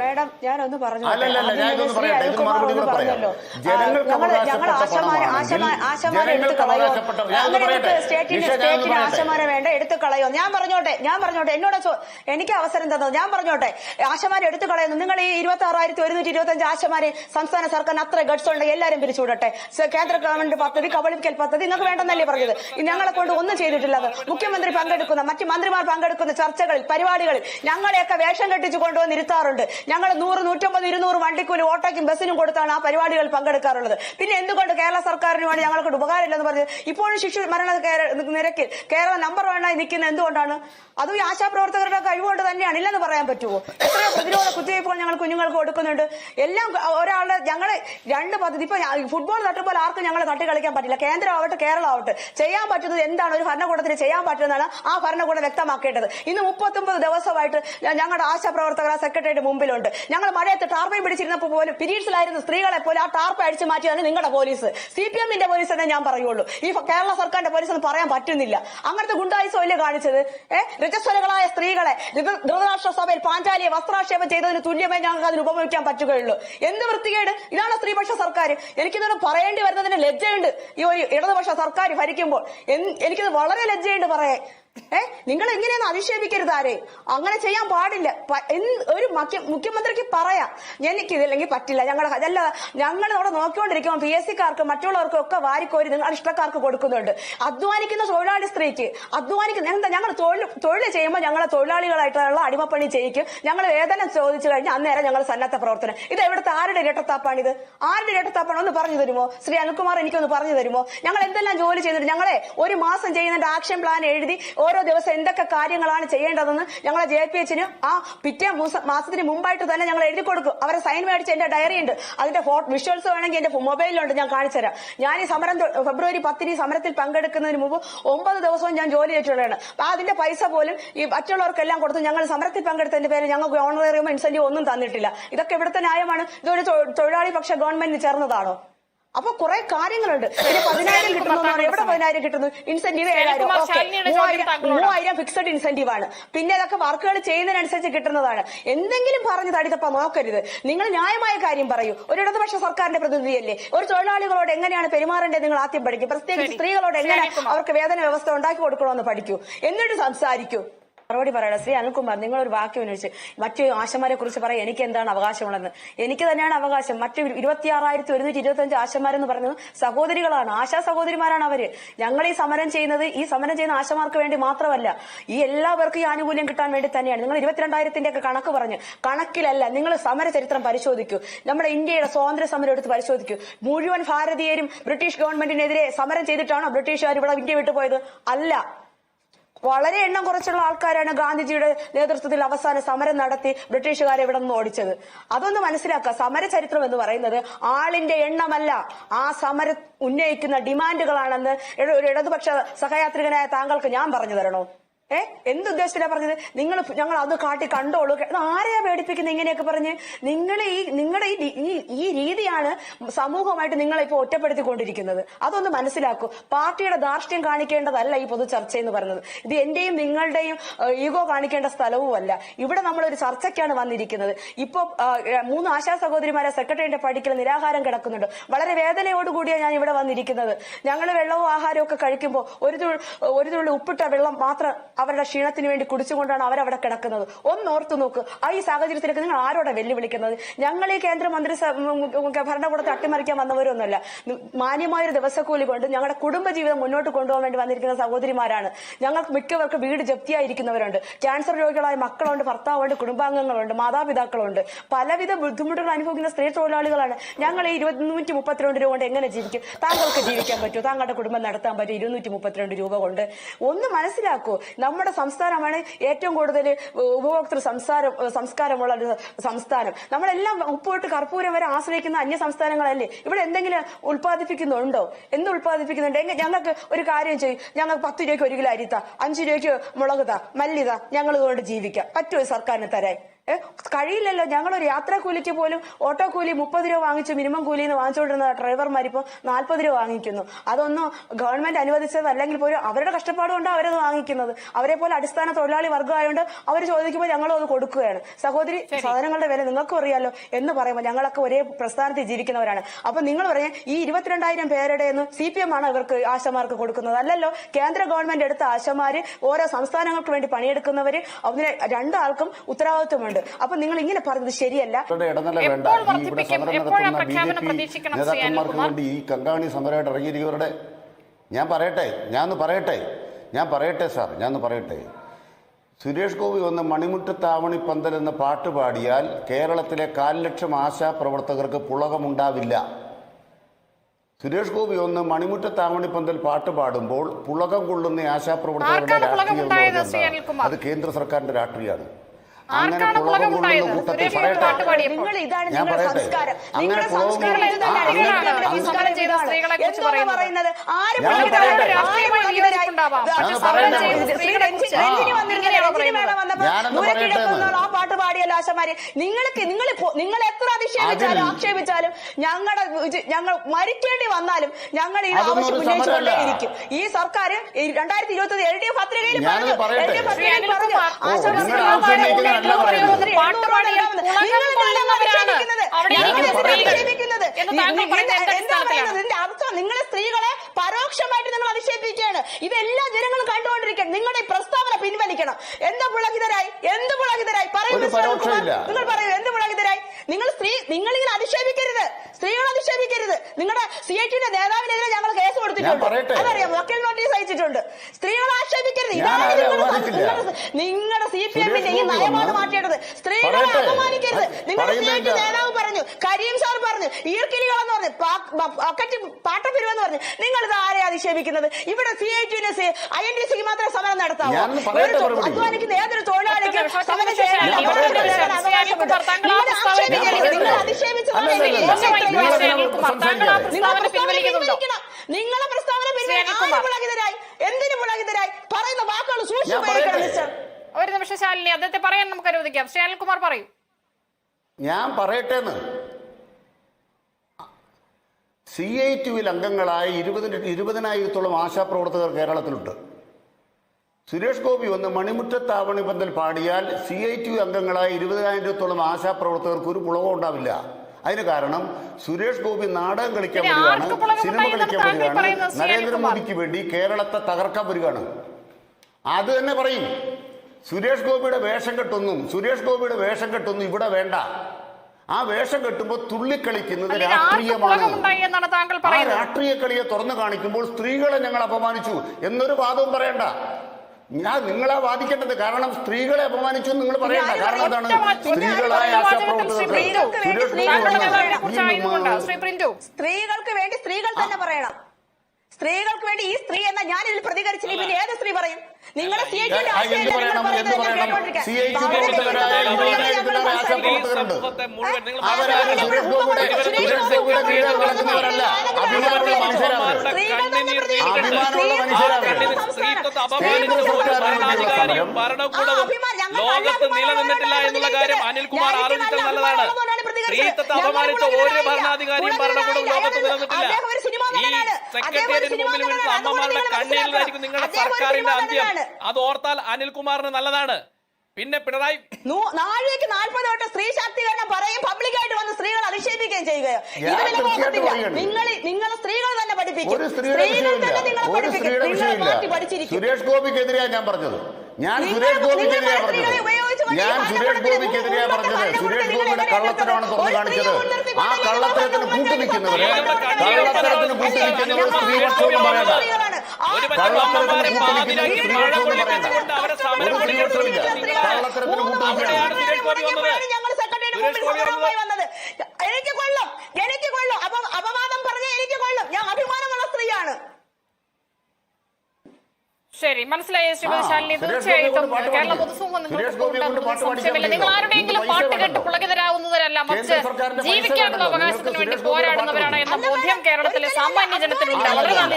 Madam ഞാനൊന്ന് പറഞ്ഞു ഞങ്ങൾ ആശമാരെ ആശമാരെ എടുത്ത് കളയോ അങ്ങനെ. ആശമാരെ വേണ്ട എടുത്ത് കളയോ ഞാൻ പറഞ്ഞോട്ടെ ഞാൻ പറഞ്ഞോട്ടെ. എന്നോട് എനിക്ക് അവസരം തന്നത് ഞാൻ പറഞ്ഞോട്ടെ. ആശമാരെ എടുത്തു കളയുന്നു. നിങ്ങൾ ഈ ഇരുപത്തി ആറായിരത്തി ഒരുന്നൂറ്റി ഇരുപത്തി അഞ്ച് ആശമാരെ സംസ്ഥാന സർക്കാരിന് അത്ര ഗഡ്സ് ഉണ്ട് എല്ലാരും പിരിച്ചുവിടട്ടെ. കേന്ദ്ര ഗവൺമെന്റ് പദ്ധതി കബളിക്കൽ പദ്ധതി നിങ്ങൾക്ക് വേണ്ടെന്നല്ലേ പറഞ്ഞത്? ഞങ്ങളെ കൊണ്ട് ഒന്നും ചെയ്തിട്ടില്ലത് മുഖ്യമന്ത്രി പങ്കെടുക്കുന്ന മറ്റ് മന്ത്രിമാർ പങ്കെടുക്കുന്ന ചർച്ചകളിൽ പരിപാടികളിൽ ഞങ്ങളെയൊക്കെ വേഷം കെട്ടിച്ചു കൊണ്ടുവന്ന് ഇരുത്താറുണ്ട്. ഞങ്ങൾ നൂറ് നൂറ്റമ്പത് ഇരുന്നൂറ് വണ്ടിക്കൂലി ഓട്ടോയ്ക്കും ബസ്സിനും കൊടുത്താണ് ആ പരിപാടികൾ പങ്കെടുക്കാറുള്ളത്. പിന്നെ എന്തുകൊണ്ട് കേരള സർക്കാരിന് വേണ്ടി ഞങ്ങൾക്ക് ഉപകാരമില്ലെന്ന് പറഞ്ഞത് ഇപ്പോഴും ശിശു മരണ നിരക്കിൽ കേരളം നമ്പർ വണ്ണായി നിൽക്കുന്ന എന്തുകൊണ്ടാണ്? അതും ഈ ആശാപ്രവർത്തകരുടെ കഴിവുകൊണ്ട് തന്നെയാണ്. ഇല്ലെന്ന് പറയാൻ പറ്റുമോ? എത്രയോ പ്രതിരോധ കുത്തിവയ്പ്പുകൾ ഞങ്ങൾ കുഞ്ഞുങ്ങൾക്ക് കൊടുക്കുന്നുണ്ട്. എല്ലാം ഒരാളുടെ ഞങ്ങൾ രണ്ട് പദ്ധതി ഇപ്പൊ ഫുട്ബോൾ തട്ടുമ്പോൾ ആർക്കും ഞങ്ങൾ തട്ടി കളിക്കാൻ പറ്റില്ല. കേന്ദ്രം ആവട്ടെ കേരളം ആവട്ടെ ചെയ്യാൻ പറ്റുന്നത് എന്താണ്? ഒരു ഭരണകൂടത്തിന് ചെയ്യാൻ പറ്റുന്നതാണ് ആ ഭരണകൂടം വ്യക്തമാക്കേണ്ടത്. ഇന്ന് മുപ്പത്തൊമ്പത് ദിവസമായിട്ട് ഞങ്ങളുടെ ആശാപ്രവർത്തകർ സെക്രട്ടറിയുടെ സെക്രട്ടറിയുടെ മുമ്പിലുണ്ട് ഞങ്ങൾ മഴയത്ത് ടാർപ്പയും പിടിച്ചിരുന്നപ്പോൾ പോലും പീരീഡ്സിലായിരുന്ന സ്ത്രീകളെ പോലും ആ ടാർപ്പ അടിച്ചു മാറ്റിയതാണ് നിങ്ങളുടെ പോലീസ്. സി പി എമ്മിന്റെ പോലീസ് എന്നേ ഞാൻ പറയുള്ളൂ. ഈ കേരള സർക്കാരിന്റെ പോലീസ് എന്ന് പറയാൻ പറ്റുന്നില്ല. അങ്ങനത്തെ ഗുണ്ടായുസം അല്ലേ കാണിച്ചത് ഏഹ് രജസ്വലകളായ സ്ത്രീകളെ ധൃത- ധൃതരാഷ്ട്ര സഭയിൽ പാഞ്ചാലിയെ വസ്ത്രാക്ഷേപം ചെയ്തതിന് തുല്യമായി ഞങ്ങൾക്ക് അതിന് ഉപയോഗിക്കാൻ പറ്റുകയുള്ളൂ. എന്ത് വൃത്തികേട്? ഇതാണ് സ്ത്രീപക്ഷ സർക്കാർ എനിക്കിതൊന്ന് പറയേണ്ടി വരുന്നതിന് ലജ്ജയുണ്ട്. ഈ ഒരു ഇടതുപക്ഷ സർക്കാർ ഭരിക്കുമ്പോൾ. എനിക്കിത് വളരെ ലജ്ജയുണ്ട് പറയാൻ. ഏ? നിങ്ങൾ എങ്ങനെയൊന്നും അധിക്ഷേപിക്കരുത് ആരെ. അങ്ങനെ ചെയ്യാൻ പാടില്ല. ഒരു മുഖ്യമന്ത്രിക്ക് പറയാം. എനിക്ക് ഇതില്ലെങ്കിൽ പറ്റില്ല. ഞങ്ങൾ അതല്ല ഞങ്ങൾ അവിടെ നോക്കിക്കൊണ്ടിരിക്കുമ്പോൾ പി എസ് സിക്കാർക്ക് മറ്റുള്ളവർക്കും ഒക്കെ വാരിക്കോരി നിങ്ങൾ ഇഷ്ടക്കാർക്ക് കൊടുക്കുന്നുണ്ട്. അധ്വാനിക്കുന്ന തൊഴിലാളി സ്ത്രീക്ക് അധ്വാനിക്കുന്ന എന്താ ഞങ്ങൾ തൊഴിൽ തൊഴിൽ ചെയ്യുമ്പോൾ ഞങ്ങളെ തൊഴിലാളികളായിട്ടുള്ള അടിമപ്പണി ചെയ്യിക്കും. ഞങ്ങൾ വേതനം ചോദിച്ചു കഴിഞ്ഞാൽ അന്നേരം ഞങ്ങൾ സന്നദ്ധ പ്രവർത്തനം. ഇത് എവിടുത്തെ ആരുടെ ഇരട്ടത്താപ്പാണിത്? ആരുടെ ഇരട്ടത്താപ്പാണ്? ഒന്ന് പറഞ്ഞു തരുമോ? ശ്രീ അനുകുമാർ എനിക്കൊന്ന് പറഞ്ഞു തരുമോ? ഞങ്ങൾ എന്തെല്ലാം ജോലി ചെയ്തിട്ട് ഞങ്ങളെ ഒരു മാസം ചെയ്യുന്നതിന്റെ ആക്ഷൻ പ്ലാൻ എഴുതി ഓരോ ദിവസം എന്തൊക്കെ കാര്യങ്ങളാണ് ചെയ്യേണ്ടതെന്ന് ഞങ്ങളെ ജെ പി എച്ചിന് ആ പിറ്റേ മൂസ- മാസത്തിന് മുമ്പായിട്ട് തന്നെ ഞങ്ങൾ എഴുതി കൊടുക്കും. അവരെ സൈൻ മേടിച്ച് എന്റെ ഡയറി ഉണ്ട്. അതിന്റെ വിഷ്വൽസ് വേണമെങ്കിൽ എന്റെ മൊബൈലിലുണ്ട് ഞാൻ കാണിച്ചു തരാം. ഞാൻ ഈ സമരം ഫെബ്രുവരി പത്തിന് ഈ സമരത്തിൽ പങ്കെടുക്കുന്നതിന് മുമ്പ് ഒമ്പത് ദിവസവും ഞാൻ ജോലി ചെയ്തിട്ടുള്ളതാണ്. അപ്പൊ അതിന്റെ പൈസ പോലും ഈ മറ്റുള്ളവർക്കെല്ലാം കൊടുത്ത് ഞങ്ങൾ സമരത്തിൽ പങ്കെടുത്തതിന്റെ പേര് ഞങ്ങൾക്ക് ഓണറേറിയം ഇൻസെന്റീവ് ഒന്നും തന്നിട്ടില്ല. ഇതൊക്കെ ഇവിടുത്തെ ന്യായമാണ്. ഇതൊരു തൊഴിലാളി പക്ഷ ഗവൺമെന്റിന് ചേർന്നതാണോ? അപ്പൊ കുറെ കാര്യങ്ങളുണ്ട്. പതിനായിരം കിട്ടുന്നു എവിടെ പതിനായിരം കിട്ടുന്നു? ഇൻസെന്റീവ് ഏഴായിരം. മൂവായിരം മൂവായിരം ഫിക്സഡ് ഇൻസെന്റീവ് ആണ്. പിന്നെ അതൊക്കെ വർക്കുകൾ ചെയ്യുന്നതിനനുസരിച്ച് കിട്ടുന്നതാണ്. എന്തെങ്കിലും പറഞ്ഞ് തടിതപ്പ നോക്കരുത്. നിങ്ങൾ ന്യായമായ കാര്യം പറയൂ. ഒരു ഇടതുപക്ഷ സർക്കാരിന്റെ പ്രതിനിധിയല്ലേ? ഒരു തൊഴിലാളികളോട് എങ്ങനെയാണ് പെരുമാറേണ്ടത് നിങ്ങൾ ആദ്യം പഠിക്കും. പ്രത്യേകിച്ച് സ്ത്രീകളോട് എങ്ങനെ അവർക്ക് വേതന വ്യവസ്ഥ ഉണ്ടാക്കി കൊടുക്കണമെന്ന് പഠിക്കൂ. എന്നിട്ട് സംസാരിക്കൂ. മറുപടി പറയണം. ശ്രീ അനിൽകുമാർ നിങ്ങൾ ഒരു വാക്യം ഉന്നയിച്ച് മറ്റു ആശമാരെ കുറിച്ച് പറയാൻ എനിക്ക് എന്താണ് അവകാശമുള്ളതെന്ന്? എനിക്ക് തന്നെയാണ് അവകാശം. മറ്റു ഇരുപത്തിയാറായിരത്തി ഒരുന്നൂറ്റി ഇരുപത്തി അഞ്ച് ആശമാരെന്ന് പറയുന്നത് സഹോദരികളാണ്. ആശാ സഹോദരിമാരാണ് അവർ. ഞങ്ങൾ ഈ സമരം ചെയ്യുന്നത് ഈ സമരം ചെയ്യുന്ന ആശമാർക്ക് വേണ്ടി മാത്രമല്ല ഈ എല്ലാവർക്കും ഈ ആനുകൂല്യം കിട്ടാൻ വേണ്ടി തന്നെയാണ്. നിങ്ങൾ ഇരുപത്തിരണ്ടായിരത്തിന്റെ ഒക്കെ കണക്ക് പറഞ്ഞു കണക്കിലല്ല നിങ്ങൾ സമര ചരിത്രം പരിശോധിക്കൂ. നമ്മുടെ ഇന്ത്യയുടെ സ്വാതന്ത്ര്യ സമരം എടുത്ത് പരിശോധിക്കൂ. മുഴുവൻ ഭാരതീയരും ബ്രിട്ടീഷ് ഗവൺമെന്റിനെതിരെ സമരം ചെയ്തിട്ടാണോ ബ്രിട്ടീഷുകാർ ഇവിടെ ഇന്ത്യ വിട്ടുപോയത്? അല്ല. വളരെ എണ്ണം കുറച്ചുള്ള ആൾക്കാരാണ് ഗാന്ധിജിയുടെ നേതൃത്വത്തിൽ അവസാന സമരം നടത്തി ബ്രിട്ടീഷുകാരെ ഇവിടെ നിന്ന് ഓടിച്ചത്. അതൊന്ന് മനസ്സിലാക്കുക. സമര ചരിത്രം എന്ന് പറയുന്നത് ആളിന്റെ എണ്ണമല്ല. ആ സമരം ഉന്നയിക്കുന്ന ഡിമാൻഡുകളാണെന്ന് ഒരു ഇടതുപക്ഷ സഹയാത്രികനായ താങ്കൾക്ക് ഞാൻ പറഞ്ഞു തരണോ? ഏ? എന്ത് ഉദ്ദേശത്തിലാ പറഞ്ഞത് നിങ്ങൾ ഞങ്ങൾ അത് കാട്ടി കണ്ടോളൂ. ആരെയാ പേടിപ്പിക്കുന്നത് ഇങ്ങനെയൊക്കെ പറഞ്ഞ് നിങ്ങൾ ഈ നിങ്ങളുടെ ഈ ഈ- രീതിയാണ് സമൂഹമായിട്ട് നിങ്ങളെ ഇപ്പൊ ഒറ്റപ്പെടുത്തിക്കൊണ്ടിരിക്കുന്നത്. അതൊന്ന് മനസ്സിലാക്കൂ. പാർട്ടിയുടെ ധാർഷ്ട്യം കാണിക്കേണ്ടതല്ല ഈ പൊതു ചർച്ച എന്ന് പറയുന്നത്. ഇത് എന്റെയും നിങ്ങളുടെയും ഈഗോ കാണിക്കേണ്ട സ്ഥലവുമല്ല. ഇവിടെ നമ്മൾ ഒരു ചർച്ചയ്ക്കാണ് വന്നിരിക്കുന്നത്. ഇപ്പൊ മൂന്ന് ആശാ സഹോദരിമാരെ സെക്രട്ടറിയുടെ പഠിക്കൽ നിരാഹാരം കിടക്കുന്നുണ്ട്. വളരെ വേദനയോടുകൂടിയാണ് ഞാൻ ഇവിടെ വന്നിരിക്കുന്നത്. ഞങ്ങൾ വെള്ളവും ആഹാരവും ഒക്കെ കഴിക്കുമ്പോൾ ഒരു തുള്ളി ഉപ്പിട്ട വെള്ളം മാത്രം അവരുടെ ക്ഷീണത്തിന് വേണ്ടി കുടിച്ചുകൊണ്ടാണ് അവരവിടെ കിടക്കുന്നത്. ഒന്ന് ഓർത്തു നോക്ക്. ആ ഈ സാഹചര്യത്തിലേക്ക് നിങ്ങൾ ആരോടെ വെല്ലുവിളിക്കുന്നത്? ഞങ്ങൾ ഈ കേന്ദ്ര മന്ത്രി ഭരണകൂടത്തെ അട്ടിമറിക്കാൻ വന്നവരൊന്നുമല്ല. മാന്യമായൊരു ദിവസക്കൂലി കൊണ്ട് ഞങ്ങളുടെ കുടുംബജീവിതം മുന്നോട്ട് കൊണ്ടുപോകാൻ വേണ്ടി വന്നിരിക്കുന്ന സഹോദരിമാരാണ്. ഞങ്ങൾ മിക്കവർക്ക് വീട് ജപ്തിയായിരിക്കുന്നവരുണ്ട്. ക്യാൻസർ രോഗികളായ മക്കളുണ്ട് ഭർത്താവുണ്ട് കുടുംബാംഗങ്ങളുണ്ട് മാതാപിതാക്കളുണ്ട്. പലവിധ ബുദ്ധിമുട്ടുകൾ അനുഭവിക്കുന്ന സ്ത്രീ തൊഴിലാളികളാണ്. ഞങ്ങൾ ഈ ഇരുന്നൂറ്റി മുപ്പത്തിരണ്ട് രൂപ കൊണ്ട് എങ്ങനെ ജീവിക്കും? താങ്കൾക്ക് ജീവിക്കാൻ പറ്റുമോ? താങ്കളുടെ കുടുംബം നടത്താൻ പറ്റും ഇരുന്നൂറ്റി മുപ്പത്തിരണ്ട് രൂപ കൊണ്ട്. ഒന്ന് മനസ്സിലാക്കൂ നമ്മുടെ സംസ്ഥാനമാണ് ഏറ്റവും കൂടുതൽ ഉപഭോക്തൃ സംസാരം സംസ്കാരമുള്ള ഒരു സംസ്ഥാനം. നമ്മളെല്ലാം ഉപ്പോട്ട് കർപ്പൂരം വരെ ആശ്രയിക്കുന്ന അന്യ സംസ്ഥാനങ്ങളല്ലേ? ഇവിടെ എന്തെങ്കിലും ഉത്പാദിപ്പിക്കുന്നുണ്ടോ എന്ത് ഉത്പാദിപ്പിക്കുന്നുണ്ട് എങ്ങ- ഞങ്ങൾക്ക് ഒരു കാര്യം ചെയ്യും. ഞങ്ങൾക്ക് പത്ത് രൂപയ്ക്ക് ഒരു കിലോ അരിത്ത അഞ്ച് രൂപയ്ക്ക് മുളക് മല്ലിത ഞങ്ങൾ ഇതുകൊണ്ട് ജീവിക്കാം. പറ്റുമോ സർക്കാരിന് തരാൻ? കഴിയില്ലല്ലോ. ഞങ്ങൾ ഒരു യാത്രാ കൂലിക്ക് പോലും ഓട്ടോ കൂലി മുപ്പത് രൂപ വാങ്ങിച്ച് മിനിമം കൂലി എന്ന് വാങ്ങിച്ചുകൊണ്ടിരുന്ന ഡ്രൈവർമാർ ഇപ്പോൾ നാൽപ്പത് രൂപ വാങ്ങിക്കുന്നു. അതൊന്നും ഗവൺമെന്റ് അനുവദിച്ചത് അല്ലെങ്കിൽ പോലും അവരുടെ കഷ്ടപ്പാട് കൊണ്ട് അവരത് വാങ്ങിക്കുന്നത്. അവരെ പോലെ അടിസ്ഥാന തൊഴിലാളി വർഗമായതുകൊണ്ട് അവർ ചോദിക്കുമ്പോൾ ഞങ്ങളും അത് കൊടുക്കുകയാണ്. സഹോദരി സാധനങ്ങളുടെ വില നിങ്ങൾക്കും അറിയാലോ എന്ന് പറയുമ്പോൾ ഞങ്ങളൊക്കെ ഒരേ പ്രസ്ഥാനത്തിൽ ജീവിക്കുന്നവരാണ്. അപ്പൊ നിങ്ങൾ പറഞ്ഞ ഈ ഇരുപത്തിരണ്ടായിരം പേരുടെ എന്ന് സി പി എം ആണ് ഇവർക്ക് ആശമാർക്ക് കൊടുക്കുന്നത്? അല്ലല്ലോ കേന്ദ്ര ഗവൺമെന്റ് എടുത്ത ആശമാര് ഓരോ സംസ്ഥാനങ്ങൾക്ക് വേണ്ടി പണിയെടുക്കുന്നവര് അതിന് രണ്ടാൾക്കും ഉത്തരവാദിത്വമുണ്ട്. അപ്പൊ നിങ്ങൾ ഇങ്ങനെ പറഞ്ഞത് ശരിയല്ല. ഈ നേതാക്കന്മാർക്ക് വേണ്ടി കങ്കാണി സമരമായിട്ട് ഇറങ്ങിയിരിക്കുന്നവരുടെ ഞാൻ പറയട്ടെ ഞാൻ പറയട്ടെ. ഞാൻ പറയട്ടെ സാർ ഞാൻ പറയട്ടെ. സുരേഷ് ഗോപി ഒന്ന് താവണി പന്തൽ എന്ന പാട്ട് പാടിയാൽ കേരളത്തിലെ കാൽ ലക്ഷം ആശാ പ്രവർത്തകർക്ക് പുളകമുണ്ടാവില്ല. സുരേഷ് ഗോപി ഒന്ന് മണിമുറ്റത്താവണി പന്തൽ പാട്ട് പാടുമ്പോൾ പുളകം കൊള്ളുന്ന ആശാപ്രവർത്തകരുടെ രാഷ്ട്രീയം? അത് കേന്ദ്ര സർക്കാരിന്റെ രാഷ്ട്രീയമാണ്. ആർക്കാണ് പുളകമുണ്ടായത്? കൂട്ടത്തിൽ സുരേഷ് പാട്ട് പാടിയപ്പോൾ. ഇതാണ് നിങ്ങളുടെ സംസ്കാരം. അങ്ങനെ നിങ്ങളുടെ സംസ്കാരം കൊള്ളുന്ന- ഇത് തന്നെ ആ, സംസ്കാരം ചെയ്ത സ്ത്രീകളെ കുറിച്ച് പറയുന്നത്? ആര് വന്നപ്പോൾ ആ പാട്ട് പാടിയല്ലോ ആശമാര് നിങ്ങൾക്ക് നിങ്ങൾ നിങ്ങൾ എത്ര അധിക്ഷേപിച്ചാലും അതിൽ- ആക്ഷേപിച്ചാലും ഞങ്ങളുടെ ഞങ്ങൾ മരിക്കേണ്ടി വന്നാലും ഞങ്ങൾ ഈ ആവശ്യം ഉന്നയിച്ചുകൊണ്ടേയിരിക്കും ഈ സർക്കാർ രണ്ടായിരത്തി ഇരുപത്തി എൽ ഡി എഫ് പത്രികയിൽ പറഞ്ഞു. എൽ ഡി എഫ് പത്രികയിൽ പറഞ്ഞു. ആശാ? ഇതിന്റെ അർത്ഥം നിങ്ങളെ സ്ത്രീകളെ പരോക്ഷമായിട്ട് നിങ്ങൾ അധിക്ഷേപിക്കുകയാണ്. ഇതെല്ലാം ജനങ്ങളും കണ്ടുകൊണ്ടിരിക്കണം നിങ്ങളുടെ ഈ പ്രസ്താവന പിൻവലിക്കണം. എന്ത് പുളകിതരായി എന്ത് പുളകിതരായി പറയൂ. നിങ്ങൾ പറയൂ എന്ത് പുളകിതരായി നിങ്ങൾ സ്ത്രീ നിങ്ങൾ ഇങ്ങനെ അധിക്ഷേപിക്കരുത്. സ്ത്രീകൾ അധിക്ഷേപിക്കരുത്. നിങ്ങളുടെ സി ഐ ടിയുടെ നേതാവിനെതിരെ ഞങ്ങൾ കേസ് കൊടുത്തിട്ടുണ്ട്. അതറിയാം. വക്കൽ നോട്ടീസ് അയച്ചിട്ടുണ്ട്. സ്ത്രീകൾ ആക്ഷേപിക്കരുത് ഇതാണ് നിങ്ങളുടെ സി പി എമ്മിന്റെ ഈ നയമാണ് മാറ്റേണ്ടത് സ്ത്രീകളെ അപമാനിക്കരുത്. നിങ്ങളുടെ സി ഐ ടി. നേതാവ് പറഞ്ഞു കരീം സാർ പറഞ്ഞു ഈർക്കിലികളെന്ന് പറഞ്ഞു പാട്ടപ്പിരുവെന്ന് പറഞ്ഞു. നിങ്ങൾ ഇത് ആരെ അധിക്ഷേപിക്കുന്നത് ഇവിടെ C I T I N D സിക്ക് മാത്രമേ സമരം അധ്വാനിക്കുന്ന ഏതൊരു തൊഴിലാളിക്കും നിങ്ങളെ പ്രസ്താവന എന്തിനു പുളകിതരായി പറയുന്ന വാക്കുകൾ സൂക്ഷിച്ചു ഒരു നിമിഷം ശാലിനി അദ്ദേഹത്തെ പറയാൻ നമുക്ക് അനുവദിക്കാം. ശ്രീ അനിൽകുമാർ പറയൂ. ഞാൻ പറയട്ടെ എന്ന് സി ഐ ടിയിൽ അംഗങ്ങളായ ഇരുപതിന് ഇരുപതിനായിരത്തോളം ആശാപ്രവർത്തകർ കേരളത്തിലുണ്ട്. സുരേഷ് ഗോപി ഒന്ന് മണിമുറ്റത്താവണി പന്തൽ പാടിയാൽ സി ഐ ടി അംഗങ്ങളായ ഇരുപതിനായിരത്തോളം ആശാപ്രവർത്തകർക്ക് ഒരു പുളവും ഉണ്ടാവില്ല. അതിന് കാരണം സുരേഷ് ഗോപി നാടകം കളിക്കാൻ വരികയാണ് സിനിമ കളിക്കാൻ വരികയാണ് നരേന്ദ്രമോദിക്ക് വേണ്ടി കേരളത്തെ തകർക്കാൻ വരികയാണ്. അത് തന്നെ പറയും. സുരേഷ് ഗോപിയുടെ വേഷം കെട്ടൊന്നും സുരേഷ് ഗോപിയുടെ വേഷം കെട്ടൊന്നും ഇവിടെ വേണ്ട. ആ വേഷം കെട്ടുമ്പോൾ തുള്ളിക്കളിക്കുന്നത് രാഷ്ട്രീയമാണ്. ആ രാഷ്ട്രീയ കളിയെ തുറന്നു കാണിക്കുമ്പോൾ സ്ത്രീകളെ ഞങ്ങൾ അപമാനിച്ചു എന്നൊരു വാദവും പറയണ്ട. ഞാൻ നിങ്ങളെ വാദിക്കേണ്ടത് കാരണം സ്ത്രീകളെ അപമാനിച്ചു നിങ്ങൾ പറയണ്ട. കാരണം എന്താണ്? സ്ത്രീകളായ ആശാപ്രവർത്തകർക്ക് സ്ത്രീകൾക്ക് വേണ്ടി സ്ത്രീകൾ തന്നെ പറയണം. സ്ത്രീകൾക്ക് വേണ്ടി ഈ സ്ത്രീ എന്ന ഞാൻ ഇതിൽ പ്രതികരിച്ചില്ല പിന്നെ ഏത് സ്ത്രീ പറയും നിങ്ങളുടെ സി ഐ ആ, പറയണം എന്ത് പറയണം സി ഐ ടി പ്രവർത്തകരായ ഇരുപതിനായിരത്തിലേറെ ആശാപ്രവർത്തകരുണ്ട് സമൂഹത്തെ മുഴുവൻ നിങ്ങൾ അവരാരും സുരേഷ് ഗോപിയുടെ സുരേഷ് ഗോപിയുടെ കീഴിൽ നടക്കുന്നവരല്ല അഭിമാനമുള്ള മനുഷ്യരാണ് അഭിമാനമുള്ള മനുഷ്യരാണ് സ്ത്രീത്വത്തെ അപമാനിച്ച ഒരു ഭരണാധികാരിയും ഭരണകൂടവും ലോകത്ത് നിലനിന്നിട്ടില്ല എന്നുള്ള കാര്യം അനിൽകുമാർ ആലോചിച്ചത് നല്ലതാണ് സ്ത്രീത്വത്തെ അപമാനിച്ച ഒരു ഭരണാധികാരിയും ഭരണകൂടവും ലോകത്ത് നിലനിന്നിട്ടില്ല അമ്മമാരുടെ കണ്ണീരിലായിരിക്കും നിങ്ങളുടെ സർക്കാരിന്റെ അന്ത്യം. അത് ഓർത്താൽ അനിൽകുമാറിന് നല്ലതാണ്. പിന്നെ പിണറായി നൂ- നാഴികയ്ക്ക് നാൽപ്പത് വട്ടം സ്ത്രീ ശാക്തീകരണം പറയും. പബ്ലിക്കായിട്ട് വന്ന് സ്ത്രീകൾ അധിക്ഷേപിക്കുകയും ചെയ്യുകയോ. നിങ്ങൾ നിങ്ങൾ സ്ത്രീകൾ തന്നെ പഠിപ്പിക്കും. സ്ത്രീകൾ തന്നെ നിങ്ങളെ പഠിപ്പിക്കും. നിങ്ങൾ പഠിച്ചിരിക്കും. സുരേഷ് ഗോപിക്കെതിരെയാണ് ഞാൻ പറഞ്ഞത്. ഞാൻ സുരേഷ് ഗോപിക്കെതിരെയാണ് പറഞ്ഞത്. ഞാൻ സുരേഷ് ഗോപിക്കെതിരെയാ പറഞ്ഞത് സുരേഷ് ഗോപിയുടെ കള്ളത്തരമാണ് തുറന്നു കാണിച്ചത് ആ കള്ളത്തരത്തിന് കൂട്ടുനിൽക്കുന്നവര് കള്ളത്തരത്തിന് കൂട്ടുനിൽക്കുന്നവർ സ്ത്രീപക്ഷമൊന്നും പറയണ്ട കള്ളത്തരത്തിന് അമ്മമാരെ കൂട്ടുനിൽക്കുന്ന പാതിരാക്കി സ്ത്രീപക്ഷമൊന്നും മഴ പറയണ്ട അവരെ ഒരു സ്ത്രീപക്ഷമില്ല കള്ളത്തരത്തിന് കൂട്ടുനിൽക്കുകയാണ് സുരേഷ് ഗോപി വന്നത്. ഞങ്ങൾ സെക്രട്ടറിയുടെ സുരേഷ് മുമ്പിൽ ഗോപി സമരവുമായി വന്നത് എനിക്ക് കൊള്ളും എനിക്ക് കൊള്ളും അപ്പൊ അപവാദം പറഞ്ഞ എനിക്ക് കൊള്ളും ഞാൻ അഭിമാനമുള്ള സ്ത്രീയാണ് ശരി. മനസ്സിലായി ശ്രീമതി ശാലിനി തീർച്ചയായിട്ടും കേരള. പൊതുസമൂഹം നിങ്ങൾക്ക് സംശയമില്ല. നിങ്ങൾ ആരുടെയെങ്കിലും പാട്ട് കേട്ട് വേണ്ടല്ലോ. പുളകിതരാവുന്നവരല്ല. മറിച്ച് ജീവിക്കാനുള്ള അവകാശത്തിന് വേണ്ടി പോരാടുന്നവരാണ് എന്ന ബോധ്യം കേരളത്തിലെ സാമാന്യ ജനത്തിനുണ്ട്. വളരെ നന്ദി